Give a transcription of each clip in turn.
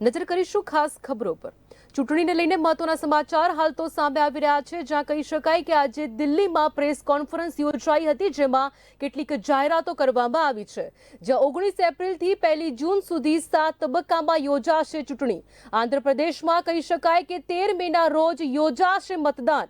નજર કરીશું ખાસ ખબરો પર. ચૂંટણીને લઈને મહત્વના સમાચાર હાલ તો સામે આવી રહ્યા છે, જ્યાં કહી શકાય કે આજે દિલ્હીમાં પ્રેસ કોન્ફરન્સ યોજાઈ હતી, જેમાં કેટલીક જાહેરાતો કરવામાં આવી છે. જ્યાં ઓગણીસ એપ્રિલથી પહેલી જૂન સુધી સાત તબક્કામાં યોજાશે ચૂંટણી. આંધ્રપ્રદેશમાં કહી શકાય કે તેર મેના રોજ યોજાશે મતદાન.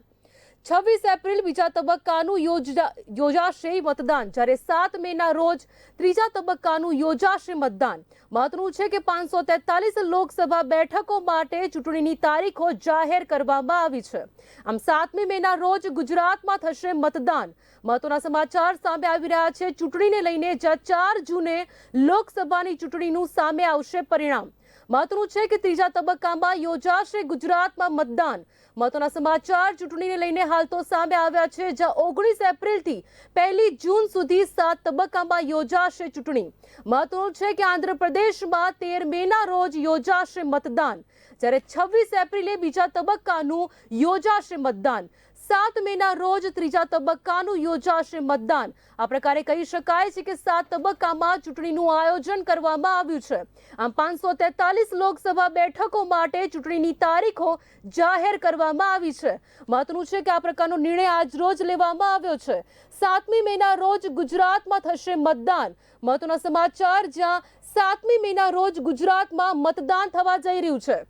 છવ્વીસ એપ્રિલ બીજા તબક્કાનું યોજા- યોજાશે મતદાન, જ્યારે સાત મેના રોજ ત્રીજા તબક્કાનું યોજાશે મતદાન. મહત્વનું છે કે પાંચસો તેતાલીસ લોકસભા બેઠકો માટે ચૂંટણીની તારીખો જાહેર કરવામાં આવી છે. આમ સાતમી મેના રોજ ગુજરાતમાં થશે મતદાન. મહત્વના સમાચાર સામે આવી રહ્યા છે. ચૂંટણીને લઈને જ્યાં ચાર જૂને લોકસભાની ચૂંટણીનું સામે આવશે પરિણામ. મહત્વનું છે કે ત્રીજા તબક્કામાં યોજાશે ગુજરાતમાં મતદાન. મહત્વના સમાચાર, ચૂંટણીને લઈને હાલ તો સામે આવ્યા છે, જ્યાં ઓગણીસ એપ્રિલથી પહેલી જૂન સુધી સાત તબક્કામાં યોજાશે ચૂંટણી. મહત્વનું છે કે આંધ્રપ્રદેશમાં તેર મેના રોજ યોજાશે મતદાન. જ્યારે છવ્વીસ એપ્રિલે બીજા તબક્કાનું યોજાશે મતદાન. સાત મેના રોજ ત્રીજા તબક્કાનું યોજાશે મતદાન. આ પ્રકારે કહી શકાય છે કે સાત તબક્કામાં ચૂંટણીનું આયોજન કરવામાં આવ્યું છે. આમ પાંચસો તેતાલીસ લોકસભા બેઠકો માટે ચૂંટણીની તારીખો જાહેર કરવામાં આવી છે. મહત્વનું છે કે આ પ્રકારનો નિર્ણય આજ રોજ લેવામાં આવ્યો છે. સાતમી મેના રોજ ગુજરાતમાં થશે મતદાન. મહત્વના સમાચાર, જ્યાં સાતમી મેના રોજ ગુજરાતમાં મતદાન થવા જઈ રહ્યું છે.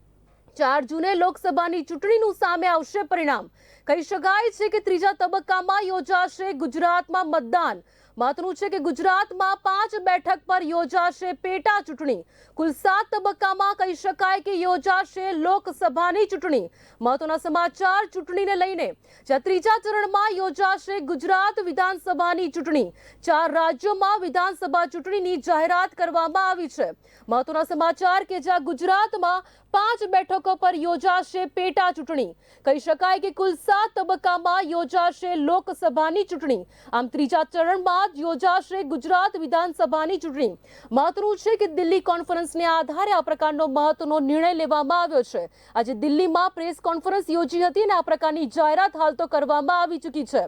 ચાર જૂને લોકસભાની ચૂંટણીનું સામે આવશે પરિણામ. કહી શકાય છે કે ત્રીજા તબક્કામાં યોજાશે ગુજરાતમાં મતદાન. મહત્વનું છે કે ગુજરાતમાં પાંચ બેઠક પર યોજાશે પેટા ચૂંટણી. કુલ સાત તબક્કામાં કહી શકાય કે યોજાશે લોકસભાની ચૂંટણી. મહત્વના સમાચાર ચૂંટણીને લઈને. જ્યાં ત્રીજા ચરણમાં યોજાશે ગુજરાત વિધાનસભાની ચૂંટણી. ચાર રાજ્યોમાં વિધાનસભા ચૂંટણીની જાહેરાત કરવામાં આવી છે. મહત્વના સમાચાર કે જ્યાં ગુજરાતમાં પાંચ બેઠકો પર યોજાશે પેટા ચૂંટણી. કહી શકાય કે કુલ સાત તબક્કામાં યોજાશે લોકસભાની ચૂંટણી. આમ ત્રીજા ચરણમાં જ યોજાશે ગુજરાત વિધાનસભાની ચૂંટણી. મહત્વનું છે કે દિલ્હી કોન્ફરન્સને આધારે આ પ્રકારનો મહત્વનો નિર્ણય લેવામાં આવ્યો છે. આજે દિલ્હીમાં પ્રેસ કોન્ફરન્સ યોજી હતી અને આ પ્રકારની જાહેરાત હાલ તો કરવામાં આવી ચૂકી છે.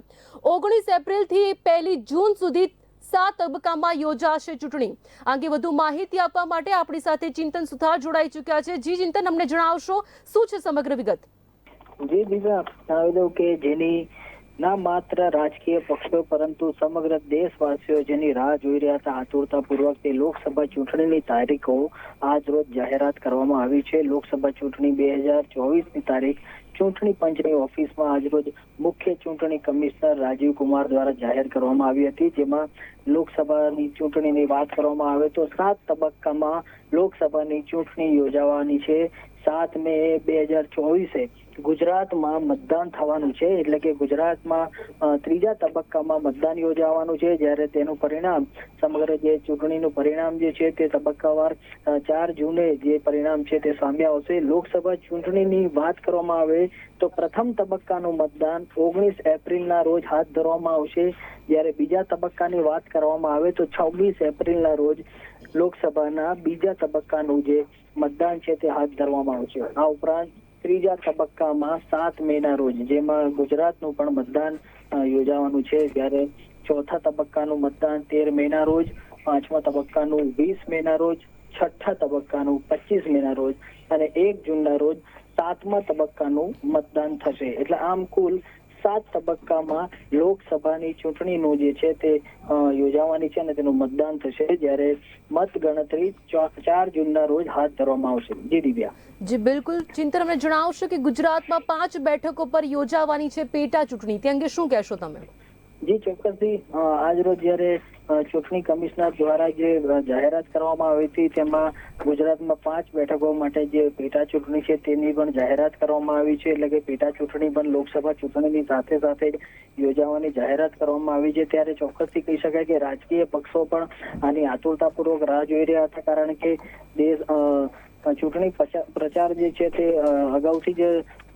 ઓગણીસ એપ્રિલથી પહેલી જૂન સુધી સાત તબક્કામાં યોજાશે ચૂંટણી. આ વધુ માહિતી આપવા માટે આપણી સાથે ચિંતન સુથાર જોડાઈ ચૂક્યા છે. જી ચિંતન, અમને જણાવશો, શું છે સમગ્ર વિગત? જી, બીજા જણાવી દઉં કે જેની ના માત્ર રાજકીય પક્ષો, પરંતુ સમગ્ર દેશવાસીઓ જેની રાહ જોઈ રહ્યા હતા, આતુરતાપૂર્વક તે લોકસભા ચૂંટણીની તારીખો આજ રોજ જાહેરાત કરવામાં આવી છે. લોકસભા ચૂંટણી બે હજાર ચોવીસની તારીખ, ચૂંટણી પંચની ઓફિસમાં આજરોજ મુખ્ય ચૂંટણી કમિશનર રાજીવ કુમાર દ્વારા જાહેર કરવામાં આવી હતી. જેમાં લોકસભાની ચૂંટણીની વાત કરવામાં આવે તો સાત તબક્કામાં લોકસભાની ચૂંટણી યોજાવાની છે. સાત મે બે હજાર ચોવીસે ગુજરાતમાં મતદાન થવાનું છે, એટલે કે ગુજરાતમાં ત્રીજા તબક્કામાં મતદાન યોજાવાનું છે, જ્યારે તેનું પરિણામ સમગ્ર જે ચૂંટણીનું પરિણામ જે છે તે તબક્કાવાર ચાર જૂને જે પરિણામ છે તે સામે આવશે. લોકસભા ચૂંટણીની વાત કરવામાં આવે તો પ્રથમ તબક્કાનું મતદાન ઓગણીસ એપ્રિલના રોજ હાથ ધરવામાં આવશે. જ્યારે બીજા તબક્કાની વાત કરવામાં આવે તો છવ્વીસ એપ્રિલના રોજ લોકસભાના બીજા તબક્કાનું જે મતદાન છે તે હાથ ધરવામાં આવશે. આ ઉપરાંત ત્રીજા તબક્કામાં સાત મેના રોજ, જેમાં ગુજરાતનું પણ મતદાન યોજાવાનું છે. જ્યારે ચોથા તબક્કાનું મતદાન તેર મેના રોજ, પાંચમા તબક્કાનું વીસ મેના રોજ, છઠ્ઠા તબક્કાનું પચીસ મેના રોજ અને એક જૂનના રોજ સાતમા તબક્કાનું મતદાન થશે. એટલે આમ કુલ સાત તબક્કામાં લોકસભાની ચૂંટણીનું જે છે તે યોજાવાની છે અને તેનું મતદાન થશે જ્યારે મત ગણતરી ચાર જૂનના રોજ હાથ ધરવામાં આવશે. જી દિવ્યા. જી, બિલકુલ. ચિંતન અમને જણાવશો કે ગુજરાતમાં પાંચ બેઠકો પર યોજાવાની છે પેટા ચૂંટણી. તે અંગે શું કહેશો તમે? જી, ચોક્કસથી આજરોજ જ્યારે ચૂંટણી કમિશનર દ્વારા જે જાહેરાત કરવામાં આવી હતી, તેમાં ગુજરાતમાં પાંચ બેઠકો માટે જે પેટા ચૂંટણી છે, તેની પણ જાહેરાત કરવામાં આવી છે. એટલે કે પેટા ચૂંટણી પણ લોકસભા ચૂંટણીની સાથે સાથે યોજાવાની જાહેરાત કરવામાં આવી છે. ત્યારે ચોક્કસથી કહી શકાય કે રાજકીય પક્ષો પણ આની આતુરતાપૂર્વક રાહ જોઈ રહ્યા હતા. કારણ કે દેશ ચૂંટણી પ્રચા- પ્રચાર જે છે તે અગાઉથી જ,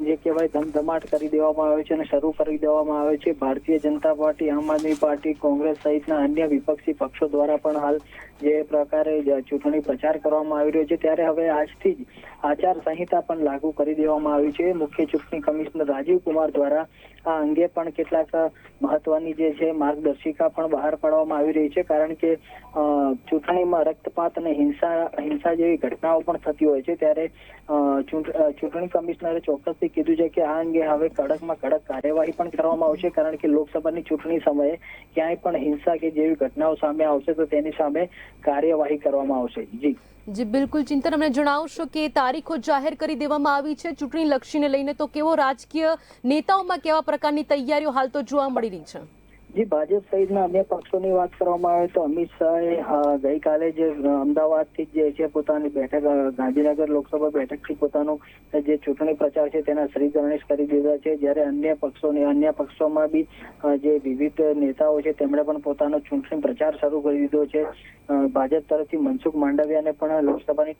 જે કહેવાય ધમધમાટ કરી દેવામાં આવે છે અને શરૂ કરી દેવામાં આવે છે. ભારતીય જનતા પાર્ટી, આમ આદમી પાર્ટી, કોંગ્રેસ સહિતના અન્ય વિપક્ષી પક્ષો દ્વારા પણ હાલ જે પ્રકારે ચૂંટણી પ્રચાર કરવામાં આવી રહ્યો છે. ત્યારે હવે આજથી જ આચાર સંહિતા પણ લાગુ કરી દેવામાં આવી છે. મુખ્ય ચૂંટણી કમિશનર રાજીવ કુમાર દ્વારા આ અંગે પણ કેટલાક મહત્વની જે છે માર્ગદર્શિકા પણ બહાર પાડવામાં આવી રહી છે. કારણ કે ચૂંટણીમાં રક્તપાત અને હિંસા હિંસા જેવી ઘટનાઓ પણ થતી હોય છે. ત્યારે ચૂંટણી કમિશનરે ચોક્કસથી કીધું છે કે આ અંગે હવે કડકમાં કડક કાર્યવાહી પણ કરવામાં આવશે. કારણ કે લોકસભાની ચૂંટણી સમયે ક્યાંય પણ હિંસા કે જેવી ઘટનાઓ સામે આવશે તો તેની સામે કાર્યવાહી કરવામાં આવશે. જી. જી, બિલકુલ. ચિંતન, અમને જણાવશો કે તારીખો જાહેર કરી દેવામાં આવી છે. ચૂંટણી લક્ષીને લઈને તો કેવો રાજકીય નેતાઓમાં કેવા પ્રકારની તૈયારીઓ હાલ તો જોવા મળી રહી છે. જી, ભાજપ સહિતના અન્ય પક્ષોની વાત કરવામાં આવે તો અમિત શાહે ગઈકાલે જે અમદાવાદથી જે છે પોતાની બેઠક ગાંધીનગર લોકસભા બેઠકથી પોતાનો જે ચૂંટણી પ્રચાર છે તેના શ્રી ગણેશ કરી દીધા છે. જ્યારે અન્ય પક્ષોની, અન્ય પક્ષોમાં બી જે વિવિધ નેતાઓ છે તેમણે પણ પોતાનો ચૂંટણી પ્રચાર શરૂ કરી દીધો છે. ભાજપ તરફથી મનસુખ માંડવિયાને પણ લોકસભાની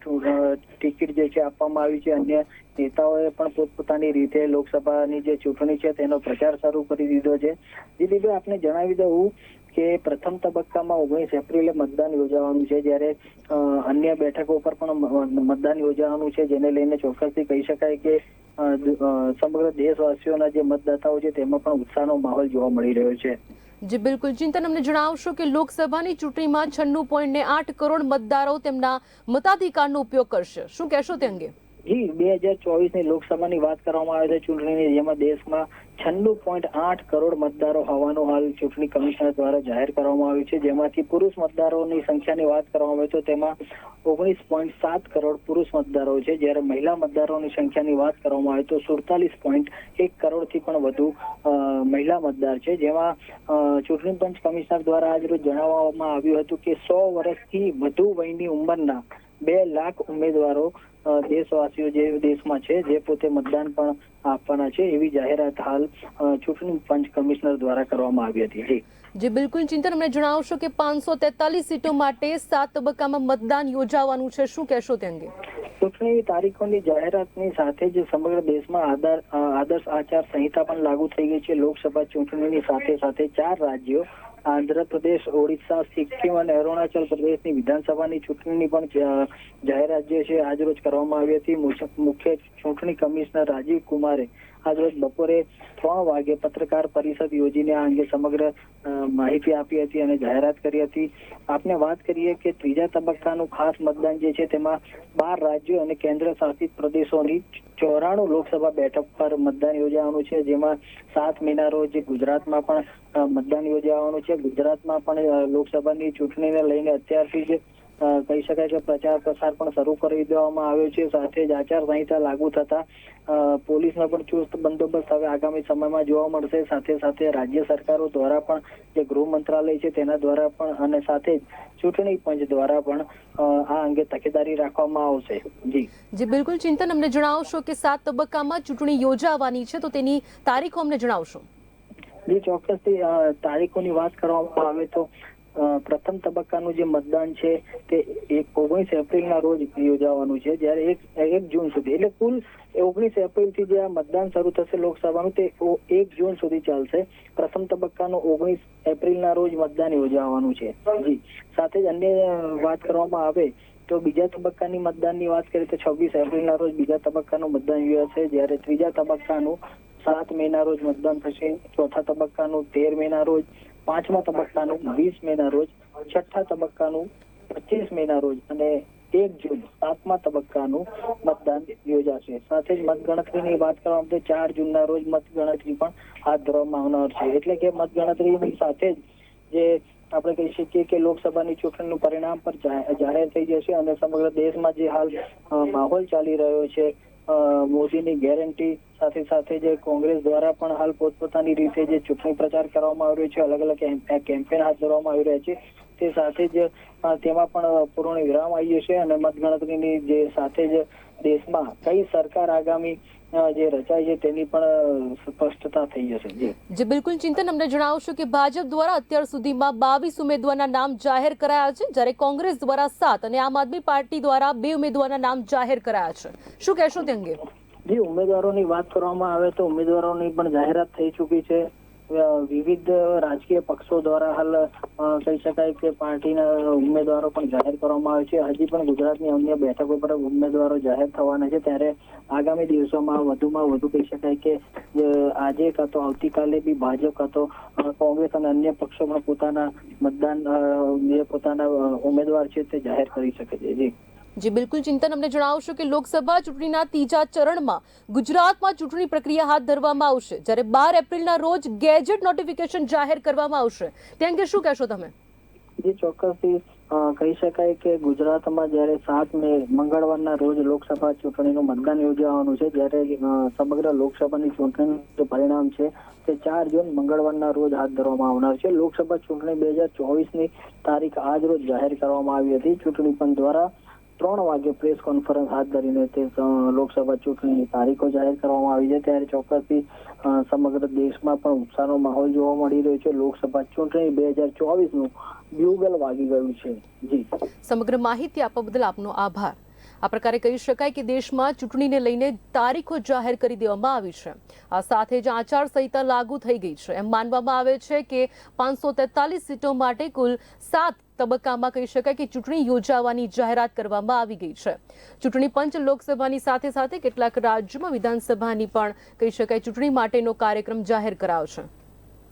ટિકિટ જે છે આપવામાં આવી છે. અન્ય નેતાઓએ પણ પોતપોતાની રીતે લોકસભાની જે ચૂંટણી છે તેનો પ્રચાર શરૂ કરી દીધો છે. દીદીભાઈ આપને જણાવી દઉં કે પ્રથમ તબક્કામાં ઓગણીસ એપ્રિલે મતદાન યોજાવાનું છે, જ્યારે અન્ય બેઠકો પર પણ મતદાન યોજાવાનું છે, જેને લઈને ચોક્કસથી કહી શકાય કે સમગ્ર દેશવાસીઓના જે મતદાતાઓ છે તેમાં પણ ઉત્સાહનો માહોલ જોવા મળી રહ્યો છે. જી, બિલકુલ. ચિંતન, અમને જણાવશો કે લોકસભાની ચૂંટણીમાં છન્નું પોઈન્ટ આઠ કરોડ મતદારો તેમના મતાધિકારનો ઉપયોગ કરશે. શું કહેશો તે અંગે? જી, બે હજાર ચોવીસની લોકસભાની વાત કરવામાં આવે છે ચૂંટણીની જેમાં દેશમાં છન્નું પોઈન્ટ આઠ કરોડ મતદારો હોવાનું હાલ ચૂંટણી કમિશનર દ્વારા જાહેર કરવામાં આવ્યું છે. જેમાંથી પુરુષ મતદારોની સંખ્યાની વાત કરવામાં આવે તો તેમાં ઓગણીસ પોઈન્ટ સાત કરોડ પુરુષ મતદારો છે. જ્યારે મહિલા મતદારોની સંખ્યાની વાત કરવામાં આવે તો સુડતાલીસ પોઈન્ટ એક કરોડથી પણ વધુ મહિલા મતદાર છે. જેમાં ચૂંટણી પંચ કમિશનર દ્વારા આજરોજ જણાવવામાં આવ્યું હતું કે સો વર્ષથી વધુ વયની ઉંમરના બે લાખ ઉમેદવારો દેશવાસીઓ જે દેશમાં છે જે પોતે મતદાન પણ આપવાના છે એવી જાહેરાત હાલ ચૂંટણી પંચ કમિશનર દ્વારા કરવામાં આવી હતી. જી. જી બિલકુલ. ચિંતન અમને જણાવશો કે પાંચસો તેતાલીસ સીટો માટે સાત તબક્કામાં મતદાન યોજાવાનું છે. શું કહેશો તે અંગે? ચૂંટણી તારીખોની જાહેરાતની સાથે જ સમગ્ર દેશમાં આદર આદર્શ આચાર સંહિતા પણ લાગુ થઈ ગઈ છે. લોકસભા ચૂંટણીની સાથે સાથે ચાર રાજ્યો આંધ્રપ્રદેશ, ઓડિશા, સિક્કિમ અને અરુણાચલ પ્રદેશની વિધાનસભાની ચૂંટણીની પણ જાહેરાત જે છે. આજરોજ કરવામાં આવી હતી. મુખ્ય ચૂંટણી કમિશનર રાજીવ કુમારે આજરોજ બપોરે ત્રણ વાગે પત્રકાર પરિષદ યોજીને આ અંગે સમગ્ર માહિતી આપી હતી અને જાહેરાત કરી હતી. આપને વાત કરીએ કે ત્રીજા તબક્કાનું ખાસ મતદાન જે છે તેમાં બાર રાજ્યો અને કેન્દ્ર શાસિત પ્રદેશોની ચોરાણું લોકસભા બેઠક પર મતદાન યોજાવાનું છે, જેમાં સાત મહિના રોજ ગુજરાતમાં પણ મતદાન યોજાવાનું છે. ગુજરાતમાં પણ લોકસભાની ચૂંટણીને લઈને અત્યારથી જ કહી શકાય કે પ્રચાર પ્રસાર પણ શરૂ કરી દેવામાં આવ્યો છે. સાથે જ આચાર સંહિતા લાગુ થતા પોલીસનો પણ ચુસ્ત બંદોબસ્ત હવે આગામી સમયમાં જોવા મળશે. સાથે સાથે રાજ્ય સરકારો દ્વારા પણ જે ગૃહ મંત્રાલય છે તેના દ્વારા પણ અને સાથે જ ચૂંટણી પંચ દ્વારા પણ આ અંગે તકેદારી રાખવામાં આવશે. જી. જી બિલકુલ. ચિંતન અમને જણાવશો કે સાત તબક્કામાં ચૂંટણી યોજાવાની છે તો તેની તારીખો અમને જણાવશો. જે ચોક્કસથી તારીખોની વાત કરવામાં આવે તો પ્રથમ તબક્કાનું જે મતદાન છે તે એક ઓગણીસ એપ્રિલના રોજ યોજાવાનું છે. જ્યારે એક એક જૂન સુધી. એટલે કુલ ઓગણીસ એપ્રિલથી જે આ મતદાન શરૂ થશે લોકસભાનું તે એક જૂન સુધી ચાલશે. પ્રથમ તબક્કાનું ઓગણીસ એપ્રિલના રોજ મતદાન યોજાવાનું છે. જી. સાથે જ અન્ય વાત કરવામાં આવે તો બીજા તબક્કાની મતદાનની વાત કરીએ તો છવ્વીસ એપ્રિલના રોજ બીજા તબક્કાનું મતદાન યોજાશે. જ્યારે ત્રીજા તબક્કાનું સાત મેના રોજ મતદાન થશે. ચોથા તબક્કાનું તેર મેના રોજ પાંચમા તબક્કાનું વીસ મેના રોજ, છઠ્ઠા તબક્કાનું પચીસ મેના રોજ અને એક જૂન સાતમા તબક્કાનું મતદાન યોજાશે. સાથે જ મતગણતરીની વાત કરવામાં તો ચાર જૂનના રોજ મતગણતરી પણ હાથ ધરવામાં આવનાર છે. એટલે કે મતગણતરીની સાથે જ જે આપણે કહી શકીએ કે લોકસભાની ચૂંટણીનું પરિણામ પર જાહેર થઈ જશે અને સમગ્ર દેશમાં જે હાલ માહોલ ચાલી રહ્યો છે મોદીની ગેરંટી સાથે સાથે જે કોંગ્રેસ દ્વારા પણ હાલ પોતપોતાની રીતે જે ચૂંટણી પ્રચાર કરવામાં આવી રહ્યો છે, અલગ અલગ કેમ્પેન હાથ ધરવામાં આવી રહ્યા છે, તે સાથે જ તેમાં પણ પૂર્ણ વિરામ આવી જશે અને મતગણતરીની જે સાથે જ દેશમાં કઈ સરકાર આગામી જે રચાય છે તેની પણ સ્પષ્ટતા થઈ જશે જી. જે બિલકુલ ચિંતન. અમને જણાવશો કે ભાજપ દ્વારા અત્યાર સુધીમાં બાવીસ ઉમેદવારના નામ જાહેર કરાયા છે જ્યારે કોંગ્રેસ દ્વારા સાત અને આમ આદમી પાર્ટી દ્વારા બે ઉમેદવારના નામ જાહેર કરાયા છે. શું કહેશો તે અંગે? જે ઉમેદવારોની વાત કરવામાં આવે તો ઉમેદવારોની પણ જાહેરાત થઈ ચૂકી છે. વિવિધ રાજકીય પક્ષો દ્વારા હાલ કહી શકાય કે પાર્ટીના ઉમેદવારો પણ જાહેર કરવામાં આવે છે. હજી પણ ગુજરાતની અન્ય બેઠકો પર ઉમેદવારો જાહેર થવાના છે. ત્યારે આગામી દિવસોમાં વધુમાં વધુ કહી શકાય કે આજે કાં તો આવતીકાલે બી ભાજપ કાં તો કોંગ્રેસ અને અન્ય પક્ષો પણ પોતાના મતદાન પોતાના ઉમેદવાર છે તે જાહેર કરી શકે છે. જી. જી, બિલકુલ ચિંતન. અમને જણાવશો કે લોકસભા ચૂંટણીના ત્રીજા ચરણમાં ગુજરાતમાં ચૂંટણી પ્રક્રિયા હાથ ધરવામાં આવશે. જ્યારે બાર એપ્રિલના રોજ ગેજેટ નોટિફિકેશન જાહેર કરવામાં આવશે. તે અંગે શું કહેશો તમે? જે, ચોક્કસથી કહી શકાય કે ગુજરાતમાં જ્યારે સાત મે, મંગળવારના રોજ લોકસભા ચૂંટણીનું મતદાન યોજાવાનું છે, જ્યારે સમગ્ર લોકસભાની ચૂંટણીનું જે પરિણામ છે, તે ચાર જૂન મંગળવારના રોજ હાથ ધરવામાં આવનાર છે. લોકસભા ચૂંટણી બે હજાર ચોવીસની તારીખ આજ રોજ જાહેર કરવામાં આવી હતી. ચૂંટણી પંચ દ્વારા ત્રણ વાગે પ્રેસ કોન્ફરન્સ હાથ ધરીને તે લોકસભા ચૂંટણીની તારીખો જાહેર કરવામાં આવી છે. ત્યારે ચોક્કસથી સમગ્ર દેશમાં પણ ઉત્સાહનો માહોલ જોવા મળી રહ્યો છે. લોકસભા ચૂંટણી બે હજાર ચોવીસનું બ્યુગલ વાગી ગયું છે. જી. સમગ્ર માહિતી આપવા બદલ આપનો આભાર. આ પ્રકારે કહી શકાય કે દેશમાં ચૂંટણીને લઈને તારીખો જાહેર કરી દેવામાં આવી છે. આ સાથે જ આચારસંહિતા લાગુ થઈ ગઈ છે. એમ માનવામાં આવે છે કે પાંચસો સીટો માટે કુલ સાત તબક્કામાં કહી શકાય કે ચૂંટણી યોજાવાની જાહેરાત કરવામાં આવી ગઈ છે. ચૂંટણી પંચ લોકસભાની સાથે સાથે કેટલાક રાજ્યોમાં વિધાનસભાની પણ કહી શકાય ચૂંટણી માટેનો કાર્યક્રમ જાહેર કરાવશે